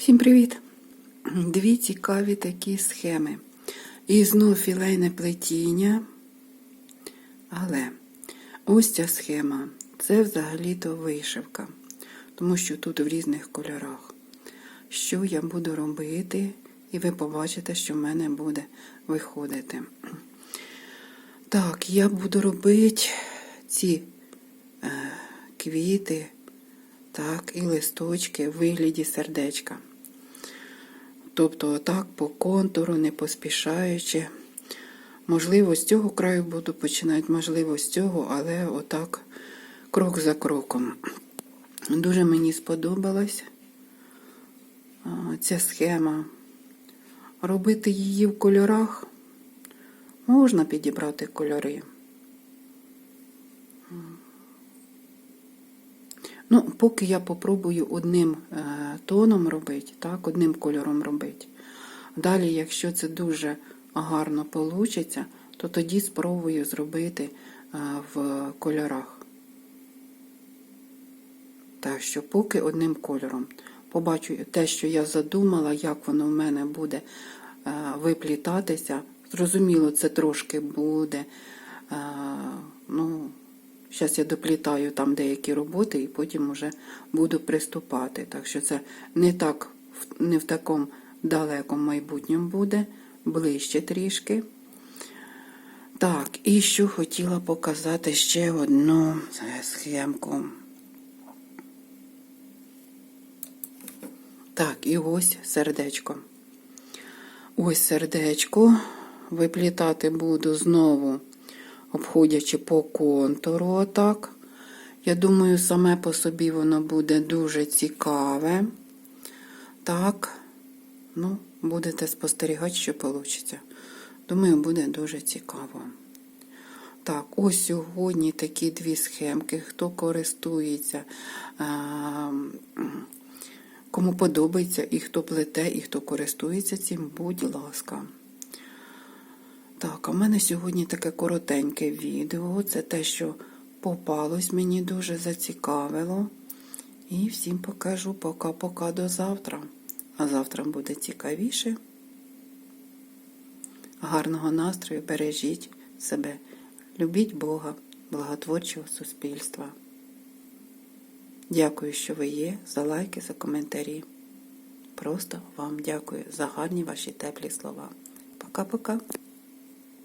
Всім привіт! Дві цікаві такі схеми. І знов філейне плетіння. Але ось ця схема це взагалі-то вишивка, тому що тут в різних кольорах. Що я буду робити, і ви побачите, що в мене буде виходити. Так, я буду робити ці е, квіти, так, і листочки в вигляді сердечка. Тобто отак по контуру, не поспішаючи. Можливо, з цього краю буду починати, можливо, з цього, але отак крок за кроком. Дуже мені сподобалась ця схема. Робити її в кольорах можна підібрати кольори. Ну, поки я попробую одним е, тоном робити, так, одним кольором робити. Далі, якщо це дуже гарно вийде, то тоді спробую зробити е, в кольорах. Так що поки одним кольором. Побачу те, що я задумала, як воно в мене буде е, виплітатися. Зрозуміло, це трошки буде. ну, Зараз я доплітаю там деякі роботи і потім вже буду приступати. Так що це не так, не в такому далекому майбутньому буде, ближче трішки. Так, і що хотіла показати ще одну схемку. Так, і ось сердечко. Ось сердечко. Виплітати буду знову, обходячи по контуру. Отак. Я думаю, саме по собі воно буде дуже цікаве. Так, ну, будете спостерігати, що вийде. Думаю, буде дуже цікаво. Так, ось сьогодні такі дві схемки. Хто користується, кому подобається, і хто плете, і хто користується цим, будь ласка. Так, а в мене сьогодні таке коротеньке відео. Це те, що попалось, мені дуже зацікавило. І всім покажу пока-пока до завтра. А завтра буде цікавіше. Гарного настрою, бережіть себе, любіть Бога, благотворчого суспільства. Дякую, що ви є, за лайки, за коментарі. Просто вам дякую за гарні ваші теплі слова. Пока-пока.